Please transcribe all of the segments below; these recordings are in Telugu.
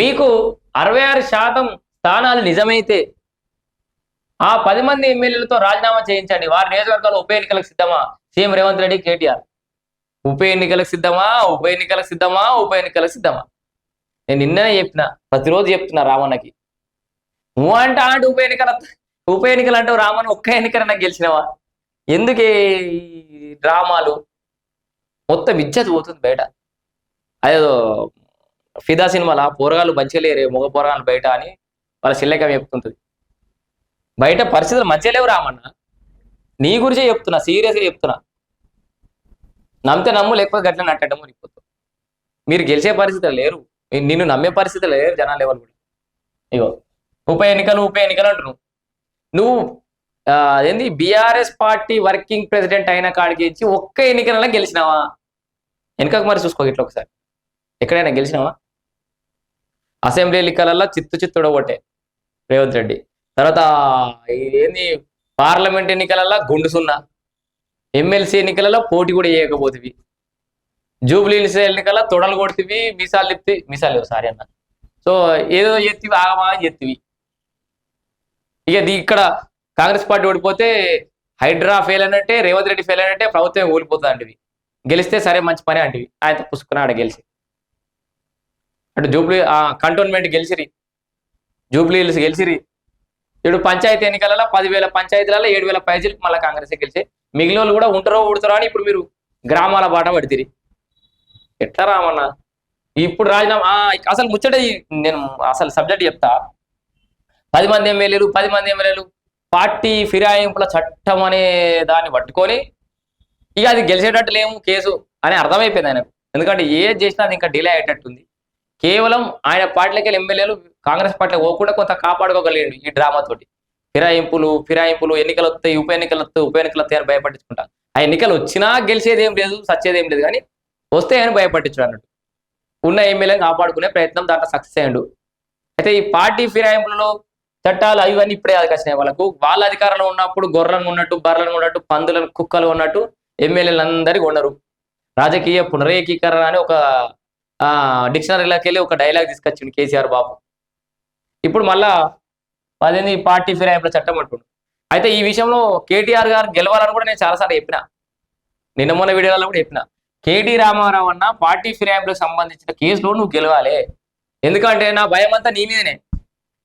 మీకు అరవై ఆరు శాతం స్థానాలు నిజమైతే ఆ పది మంది ఎమ్మెల్యేలతో రాజీనామా చేయించండి. వారి నియోజకవర్గాల్లో ఉప ఎన్నికలకు సిద్ధమా? CM Revanth Reddy KTR. ఉప ఎన్నికలకు సిద్ధమా? ఉప ఎన్నికలకు సిద్ధమా? ఉప ఎన్నికలకు సిద్ధమా? నేను నిన్ననే చెప్పిన ప్రతిరోజు చెప్తున్నా రామన్నకి నువ్వు అంటే ఆంటే ఉప ఎన్నికల ఉప ఎన్నికలు అంటే రామన్న ఒక్క ఎన్నికన గెలిచినవా? ఎందుకే డ్రామాలు? మొత్తం ఇజ్జత్ పోతుంది బయట. అదేదో ఫిదా సినిమాలో? పోరగాళ్ళు మంచిగా లేరే మగ పోరగాళ్ళు బయట అని వాళ్ళ చెల్లెక చెప్తుంటుంది. బయట పరిస్థితులు మంచిగా లేవు రామన్న నీ గురించే చెప్తున్నా సీరియస్గా చెప్తున్నా. నమ్మితే నమ్ము లేకపోతే గట్ల నట్టడం మునిగిపోతావు. మీరు గెలిచే పరిస్థితులు లేరు. నిన్ను నమ్మే పరిస్థితులు లేరు జనాలు ఎవరు కూడా. ఇగో ఉప ఎన్నికలు ఉప ఎన్నికలు అంటున్నావు నువ్వు ఆ, అదేంది? బీఆర్ఎస్ పార్టీ వర్కింగ్ ప్రెసిడెంట్ అయిన కాడికి ఇచ్చి ఒక్క ఎన్నికలలో గెలిచినావా? వెనుకకు మరి చూసుకో ఇట్లా ఒకసారి. ఎక్కడైనా గెలిచినావా? అసెంబ్లీ ఎన్నికలలో చిత్తు చిత్తుడు ఒకటే రేవంత్ రెడ్డి. తర్వాత ఏంది పార్లమెంట్ ఎన్నికలలో గుండు సున్నా ఎమ్మెల్సీ ఎన్నికలలో పోటీ కూడా చేయకపోతుంది జూబ్లీస్ ఎన్నికల్లో తొడలు కొడుతుంది మీసాలు చెప్తే మీసాలు లేవు సారీ అన్న. సో ఏదో ఎత్తివి ఆగమా చెత్తివి ఇక ఇక్కడ కాంగ్రెస్ పార్టీ ఓడిపోతే హైడ్రా ఫెయిల్ అయినట్టే రేవంత్ రెడ్డి ఫెయిల్ అయినట్టే ప్రభుత్వం ఓడిపోతుంది అంటివి గెలిస్తే సరే మంచి పని అంటివి. ఆయన పుసుకున్నాడు గెలిచి అటు జూబ్లీ కంటోన్మెంట్ గెలిచిరి. జూబ్లీ హిల్స్ గెలిచిరి. ఇప్పుడు పంచాయతీ ఎన్నికలలో పదివేల పంచాయతీలలో ఏడు వేల పైసలు మళ్ళీ కాంగ్రెస్ గెలిచి. మిగిలిన వాళ్ళు కూడా ఉంటారో ఊడతారో అని ఇప్పుడు మీరు గ్రామాల బాట పడితిరి. ఎట్లా రామన్నా? ఇప్పుడు రాజీనామా అసలు ముచ్చట నేను అసలు సబ్జెక్ట్ చెప్తా. పది మంది ఎమ్మెల్యేలు పది మంది ఎమ్మెల్యేలు పార్టీ ఫిరాయింపుల చట్టం అనే దాన్ని పట్టుకొని ఇక అది గెలిచేటట్టు లేము కేసు అని అర్థమైపోయింది ఆయనకు. ఎందుకంటే ఏది చేసినా అది ఇంకా డిలే అయ్యేటట్టుంది. కేవలం ఆయన పార్టీలకి వెళ్ళి ఎమ్మెల్యేలు కాంగ్రెస్ పార్టీ పోకుండా కొంత కాపాడుకోగలిగాడు ఈ డ్రామా తోటి. ఫిరాయింపులు ఫిరాయింపులు ఎన్నికలు వస్తాయి ఉప ఎన్నికలు వస్తాయి ఉప ఎన్నికలు వస్తాయి అని భయపట్టించుకుంటా. ఆ ఎన్నికలు వచ్చినా గెలిచేది ఏం లేదు సచ్చేది ఏం లేదు కానీ వస్తే అని భయపట్టించాడు అన్నట్టు. ఉన్న ఎమ్మెల్యేని కాపాడుకునే ప్రయత్నం దాంట్లో సక్సెస్ అయ్యాడు. అయితే ఈ పార్టీ ఫిరాయింపులలో చట్టాలు అవన్నీ ఇప్పుడే వచ్చినాయి వాళ్ళకు. వాళ్ళ అధికారంలో ఉన్నప్పుడు గొర్రెలను ఉన్నట్టు బర్రెలను ఉన్నట్టు పందులను కుక్కలు ఉన్నట్టు ఎమ్మెల్యేలు అందరికీ ఉండరు రాజకీయ పునరేకీకరణ అని ఒక డిక్షనరీలోకి వెళ్ళి ఒక డైలాగ్ తీసుకొచ్చిండు కేసీఆర్ బాబు. ఇప్పుడు మళ్ళా పదేంది పార్టీ ఫిరాయింపుల చట్టం అంటుండు. అయితే ఈ విషయంలో కేటీఆర్ గారు గెలవాలని కూడా నేను చాలాసార్లు చెప్పిన. నిన్న మొన్న వీడియోలో కూడా చెప్పిన. కేటీ రామారావు అన్న పార్టీ ఫిరాయింపులకు సంబంధించిన కేసులో నువ్వు గెలవాలి. ఎందుకంటే నా భయం అంతా నీ మీదనే.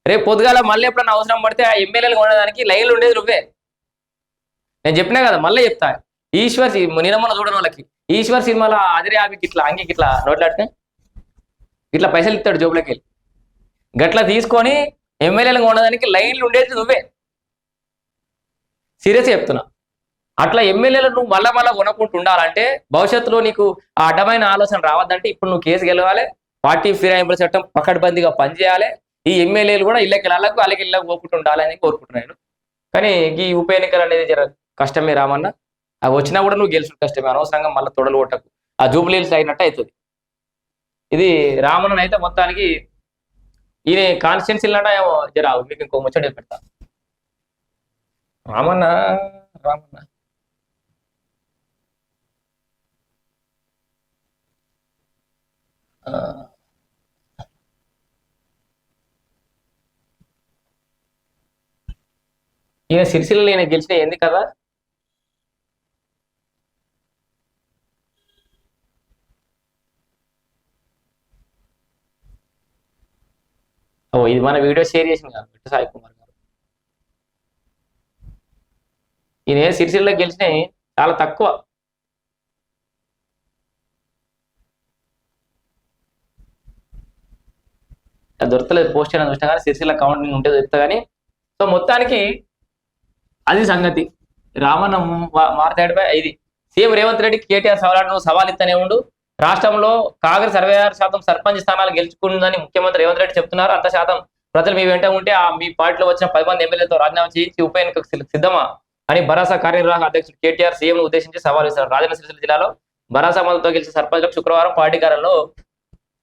రేపు పొద్దుగాల మళ్ళీ ఎప్పుడన్నా అవసరం పడితే ఆ ఎమ్మెల్యేలు కొనడానికి లైన్లు ఉండేది నువ్వే. నేను చెప్పినా కదా మళ్ళీ చెప్తా. ఈశ్వర్ సి- నిన్న మొన్న చూడని వాళ్ళకి. ఈశ్వర్ సినిమాలో అదిరే ఆమెకి ఇట్లా అంగికి ఇట్లా నోట్లాడితే ఇట్లా పైసలు ఇస్తాడు జోబులోకి వెళ్ళి. గట్లా తీసుకొని ఎమ్మెల్యేలు కొనడానికి లైన్లు ఉండేది నువ్వే. సీరియస్ చెప్తున్నా. అట్లా ఎమ్మెల్యేలు నువ్వు మళ్ళా మళ్ళా కొనకుండా ఉండాలంటే భవిష్యత్తులో నీకు ఆ అడ్డమైన ఆలోచన రావద్దంటే ఇప్పుడు నువ్వు కేసు గెలవాలి పార్టీ ఫిరాయింపుల చట్టం పకడ్బందీగా పనిచేయాలి ఈ ఎమ్మెల్యేలు కూడా ఇళ్ళకి వెళ్ళాలకు వాళ్ళకి ఇళ్ళకి పోకుండా ఉండాలని కోరుకుంటున్నాను కానీ ఈ ఉప ఎన్నికలు అనేది జర కష్టమే రామన్న. అవి వచ్చినా కూడా నువ్వు గెలుచుడు కష్టమే అనవసరంగా మళ్ళీ తొడలు కొట్టకు. ఆ జూబ్లీల్స్ అయినట్టు అవుతుంది. ఇది రామన్న అయితే మొత్తానికి ఈయన కాన్స్టిట్యున్సీలన్నా ఏమో జర మీకు ఇంకో ముచ్చట పెడతా రామన్న రామన్న. ఈయన సిరిసిల్ల ఈయన గెలిచిన ఏంది కదా ఓ ఇది మన వీడియో షేర్ చేసింది కాదు బిట్టు సాయి కుమార్ గారు. ఈయన సిరిసిల్ల గెలిచినాయి చాలా తక్కువ. దొరకలేదు పోస్ట్ చేయడం చూసినా కానీ సిరిసిల్ల కౌంటింగ్ ఉంటే చెప్తా కానీ సో మొత్తానికి అది సంగతి. రామన్న మారుతాడిపై ఇది. సీఎం రేవంత్ రెడ్డి కేటీఆర్ సవాళ్ళను సవాల్ ఇస్తానే ఉండు. రాష్ట్రంలో కాంగ్రెస్ అరవై ఆరు శాతం సర్పంచ్ స్థానాలు గెలుచుకుందని ముఖ్యమంత్రి రేవంత్ రెడ్డి చెప్తున్నారు. అంత శాతం ప్రజలు మీ వెంట ఉంటే ఆ మీ పార్టీలో వచ్చిన పది మంది ఎమ్మెల్యేతో రాజీనామా చేయించి ఉప ఎన్నికకు సిద్ధమా అని భరోసా కార్యనిర్వాహక అధ్యక్షుడు కేటీఆర్ సీఎం ఉద్దేశించి సవాల్ చేశారు రాజన్న సిరిసిల్ల జిల్లాలో భరోసా మద్దతుతో గెలిచిన సర్పంచ్లకు శుక్రవారం పార్టీ కార్యాలయంలో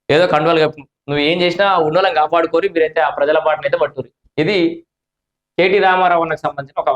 ఏదో కండువాలు నువ్వు ఏం చేసినా ఉన్నోళ్ళని కాపాడుకోరు. మీరైతే ఆ ప్రజల పాటను అయితే ఇది కేటీ రామారావు అన్నకు సంబంధించిన ఒక